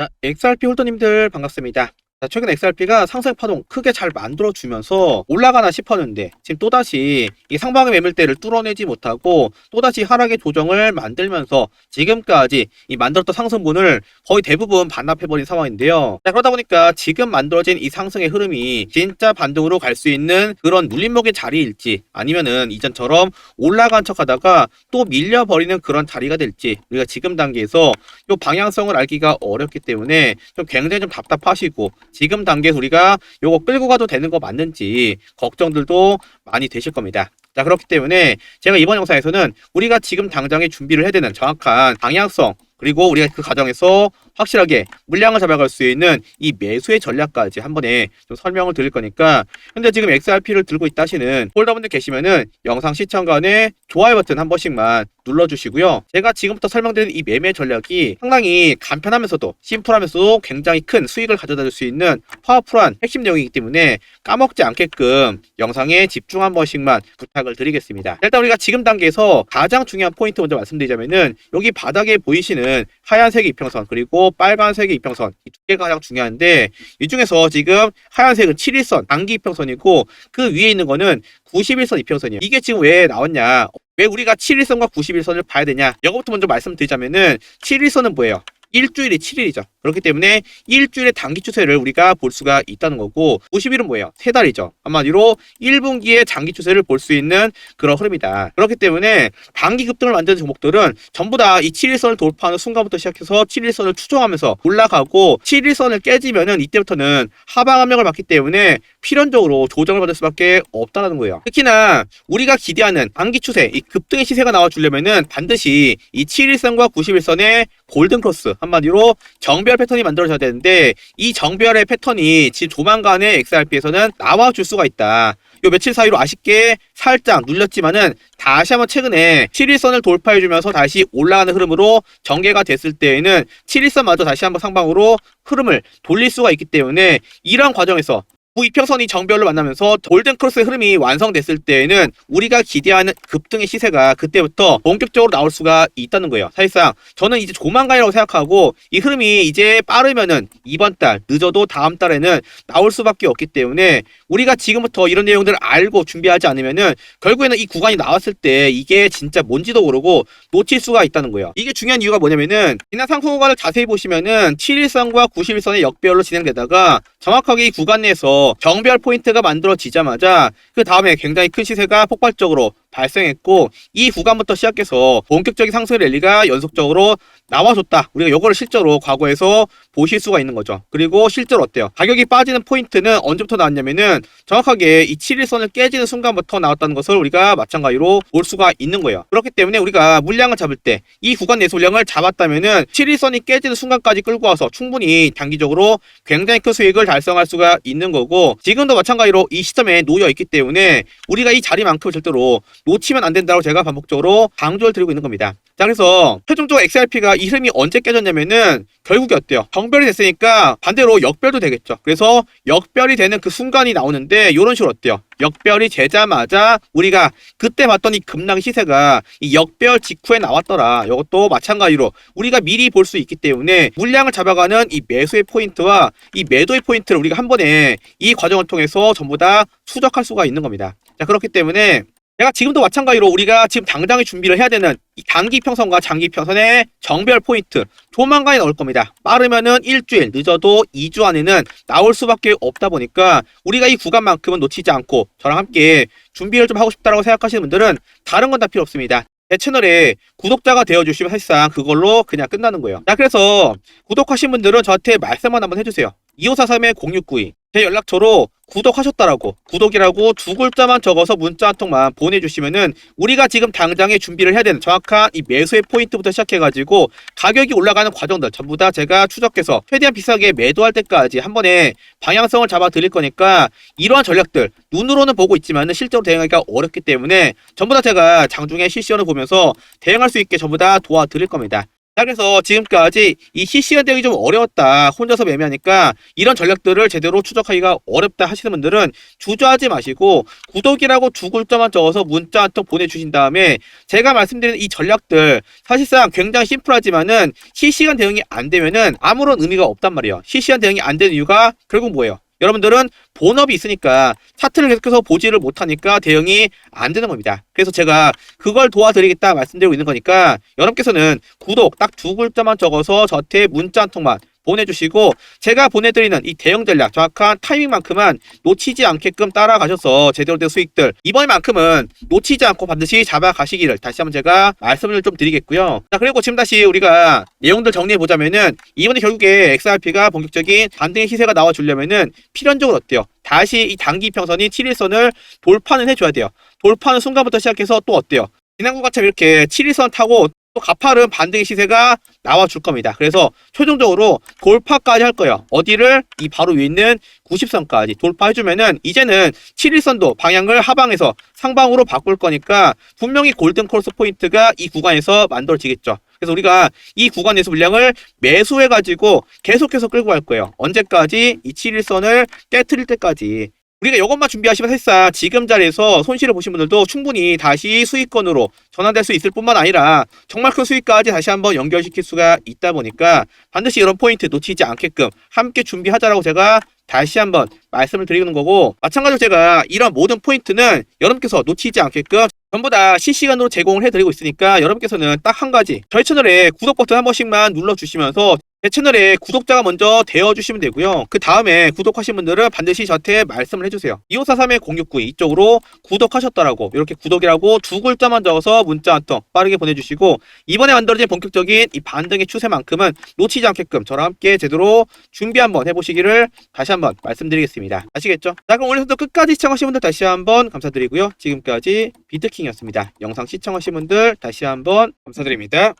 자, XRP 홀더님들 반갑습니다. 자, 최근 XRP가 상승 파동 크게 잘 만들어주면서 올라가나 싶었는데 지금 또다시 이 상방의 매물대를 뚫어내지 못하고 또다시 하락의 조정을 만들면서 지금까지 이 만들었던 상승분을 거의 대부분 반납해버린 상황인데요. 자, 그러다 보니까 지금 만들어진 이 상승의 흐름이 진짜 반등으로 갈 수 있는 그런 눌림목의 자리일지 아니면은 이전처럼 올라간 척 하다가 또 밀려버리는 그런 자리가 될지 우리가 지금 단계에서 이 방향성을 알기가 어렵기 때문에 좀 굉장히 좀 답답하시고 지금 단계에서 우리가 요거 끌고 가도 되는 거 맞는지 걱정들도 많이 되실 겁니다. 자, 그렇기 때문에 제가 이번 영상에서는 우리가 지금 당장에 준비를 해야 되는 정확한 방향성 그리고 우리가 그 과정에서 확실하게 물량을 잡아갈 수 있는 이 매수의 전략까지 한 번에 좀 설명을 드릴 거니까 현재 지금 XRP를 들고 있다 하시는 홀더분들 계시면은 영상 시청간에 좋아요 버튼 한 번씩만 눌러주시고요. 제가 지금부터 설명드린 이 매매 전략이 상당히 간편하면서도 심플하면서도 굉장히 큰 수익을 가져다 줄 수 있는 파워풀한 핵심 내용이기 때문에 까먹지 않게끔 영상에 집중 한 번씩만 부탁을 드리겠습니다. 일단 우리가 지금 단계에서 가장 중요한 포인트 먼저 말씀드리자면은 여기 바닥에 보이시는 하얀색의 이평선 그리고 빨간색의 이평선 이 두 개가 가장 중요한데 이 중에서 지금 하얀색은 7일선 단기 이평선이고 그 위에 있는 거는 91선 이평선이에요. 이게 지금 왜 나왔냐? 왜 우리가 7일선과 91선을 봐야 되냐? 이거부터 먼저 말씀드리자면은 7일선은 뭐예요? 일주일이 7일이죠. 그렇기 때문에 일주일의 단기 추세를 우리가 볼 수가 있다는 거고 90일은 뭐예요? 세 달이죠. 한마디로 1분기의 장기 추세를 볼 수 있는 그런 흐름이다. 그렇기 때문에 단기 급등을 만드는 종목들은 전부 다 이 7일선을 돌파하는 순간부터 시작해서 7일선을 추종하면서 올라가고 7일선을 깨지면은 이때부터는 하방 압력을 받기 때문에 필연적으로 조정을 받을 수밖에 없다는 거예요. 특히나 우리가 기대하는 단기 추세, 이 급등의 시세가 나와 주려면은 반드시 이 7일선과 91선의 골든 크로스 한마디로 정별 패턴이 만들어져야 되는데 이 정별의 패턴이 지금 조만간에 XRP에서는 나와줄 수가 있다. 요 며칠 사이로 아쉽게 살짝 눌렸지만은 다시 한번 최근에 7일선을 돌파해주면서 다시 올라가는 흐름으로 전개가 됐을 때에는 7일선마저 다시 한번 상방으로 흐름을 돌릴 수가 있기 때문에 이러한 과정에서 구이평선이 정별로 만나면서 골든 크로스의 흐름이 완성됐을 때에는 우리가 기대하는 급등의 시세가 그때부터 본격적으로 나올 수가 있다는 거예요. 사실상 저는 이제 조만간이라고 생각하고 이 흐름이 이제 빠르면은 이번 달 늦어도 다음 달에는 나올 수밖에 없기 때문에 우리가 지금부터 이런 내용들을 알고 준비하지 않으면은 결국에는 이 구간이 나왔을 때 이게 진짜 뭔지도 모르고 놓칠 수가 있다는 거예요. 이게 중요한 이유가 뭐냐면은 지난 상승 구간을 자세히 보시면은 7일선과 91선의 역별로 진행되다가 정확하게 이 구간 내에서 정별 포인트가 만들어지자마자 그 다음에 굉장히 큰 시세가 폭발적으로 발생했고 이 구간부터 시작해서 본격적인 상승 랠리가 연속적으로 나와줬다. 우리가 이거를 실제로 과거에서 보실 수가 있는 거죠. 그리고 실제로 어때요? 가격이 빠지는 포인트는 언제부터 나왔냐면은 정확하게 이 7일선을 깨지는 순간부터 나왔다는 것을 우리가 마찬가지로 볼 수가 있는 거예요. 그렇기 때문에 우리가 물량을 잡을 때 이 구간 내에서 물량을 잡았다면은 7일선이 깨지는 순간까지 끌고 와서 충분히 단기적으로 굉장히 큰 수익을 달성할 수가 있는 거고 지금도 마찬가지로 이 시점에 놓여 있기 때문에 우리가 이 자리만큼 절대로 놓치면 안 된다고 제가 반복적으로 강조를 드리고 있는 겁니다. 자 그래서 최종적으로 XRP가 이 흐름이 언제 깨졌냐면은 결국에 어때요? 정별이 됐으니까 반대로 역별도 되겠죠. 그래서 역별이 되는 그 순간이 나오는데 이런 식으로 어때요? 역별이 되자마자 우리가 그때 봤던 이 급락 시세가 이 역별 직후에 나왔더라. 이것도 마찬가지로 우리가 미리 볼 수 있기 때문에 물량을 잡아가는 이 매수의 포인트와 이 매도의 포인트를 우리가 한 번에 이 과정을 통해서 전부 다 추적할 수가 있는 겁니다. 자 그렇기 때문에 내가 지금도 마찬가지로 우리가 지금 당장에 준비를 해야 되는 이 단기 평선과 장기 평선의 정별 포인트 조만간에 나올 겁니다. 빠르면은 일주일, 늦어도 2주 안에는 나올 수밖에 없다 보니까 우리가 이 구간만큼은 놓치지 않고 저랑 함께 준비를 좀 하고 싶다라고 생각하시는 분들은 다른 건 다 필요 없습니다. 제 채널에 구독자가 되어주시면 사실상 그걸로 그냥 끝나는 거예요. 자, 그래서 구독하신 분들은 저한테 말씀만 한번 해주세요. 2543-0692. 제 연락처로 구독하셨다라고, 구독이라고 두 글자만 적어서 문자 한 통만 보내주시면은 우리가 지금 당장에 준비를 해야 되는 정확한 이 매수의 포인트부터 시작해가지고 가격이 올라가는 과정들 전부 다 제가 추적해서 최대한 비싸게 매도할 때까지 한 번에 방향성을 잡아 드릴 거니까 이러한 전략들 눈으로는 보고 있지만은 실제로 대응하기가 어렵기 때문에 전부 다 제가 장중에 실시간을 보면서 대응할 수 있게 전부 다 도와드릴 겁니다. 자, 그래서 지금까지 이 실시간 대응이 좀 어려웠다. 혼자서 매매하니까 이런 전략들을 제대로 추적하기가 어렵다 하시는 분들은 주저하지 마시고 구독이라고 두 글자만 적어서 문자 한 통 보내주신 다음에 제가 말씀드리는 이 전략들 사실상 굉장히 심플하지만은 실시간 대응이 안 되면은 아무런 의미가 없단 말이에요. 실시간 대응이 안 되는 이유가 결국 뭐예요? 여러분들은 본업이 있으니까 차트를 계속해서 보지를 못하니까 대응이 안 되는 겁니다. 그래서 제가 그걸 도와드리겠다 말씀드리고 있는 거니까 여러분께서는 구독 딱 두 글자만 적어서 저한테 문자 한 통만 보내주시고 제가 보내드리는 이 대응 전략 정확한 타이밍만큼은 놓치지 않게끔 따라가셔서 제대로 된 수익들 이번만큼은 놓치지 않고 반드시 잡아가시기를 다시 한번 제가 말씀을 좀 드리겠고요. 자 그리고 지금 다시 우리가 내용들 정리해 보자면은 이번에 결국에 XRP가 본격적인 반등의 시세가 나와주려면은 필연적으로 어때요? 다시 이 단기 평선이 7일선을 돌파는 해줘야 돼요. 돌파하는 순간부터 시작해서 또 어때요? 지난번처럼 이렇게 7일선 타고 또 가파른 반등의 시세가 나와줄 겁니다. 그래서 최종적으로 돌파까지 할 거예요. 어디를? 이 바로 위에 있는 90선까지 돌파해주면은 이제는 7일선도 방향을 하방에서 상방으로 바꿀 거니까 분명히 골든 크로스 포인트가 이 구간에서 만들어지겠죠. 그래서 우리가 이 구간에서 물량을 매수해가지고 계속해서 끌고 갈 거예요. 언제까지? 이 7일선을 깨트릴 때까지. 우리가 이것만 준비하시면 사실상 지금 자리에서 손실을 보신 분들도 충분히 다시 수익권으로 전환될 수 있을 뿐만 아니라 정말 큰 수익까지 다시 한번 연결시킬 수가 있다 보니까 반드시 이런 포인트 놓치지 않게끔 함께 준비하자라고 제가 다시 한번 말씀을 드리는 거고 마찬가지로 제가 이런 모든 포인트는 여러분께서 놓치지 않게끔 전부 다 실시간으로 제공을 해드리고 있으니까 여러분께서는 딱 한 가지 저희 채널에 구독 버튼 한 번씩만 눌러주시면서 제 채널에 구독자가 먼저 되어주시면 되고요. 그 다음에 구독하신 분들은 반드시 저한테 말씀을 해주세요. 2543-0692 이쪽으로 구독하셨더라고. 이렇게 구독이라고 두 글자만 적어서 문자 한 통 빠르게 보내주시고 이번에 만들어진 본격적인 이 반등의 추세만큼은 놓치지 않게끔 저랑 함께 제대로 준비 한번 해보시기를 다시 한번 말씀드리겠습니다. 아시겠죠? 자 그럼 오늘부터 끝까지 시청하신 분들 다시 한번 감사드리고요. 지금까지 비트킹이었습니다. 영상 시청하신 분들 다시 한번 감사드립니다.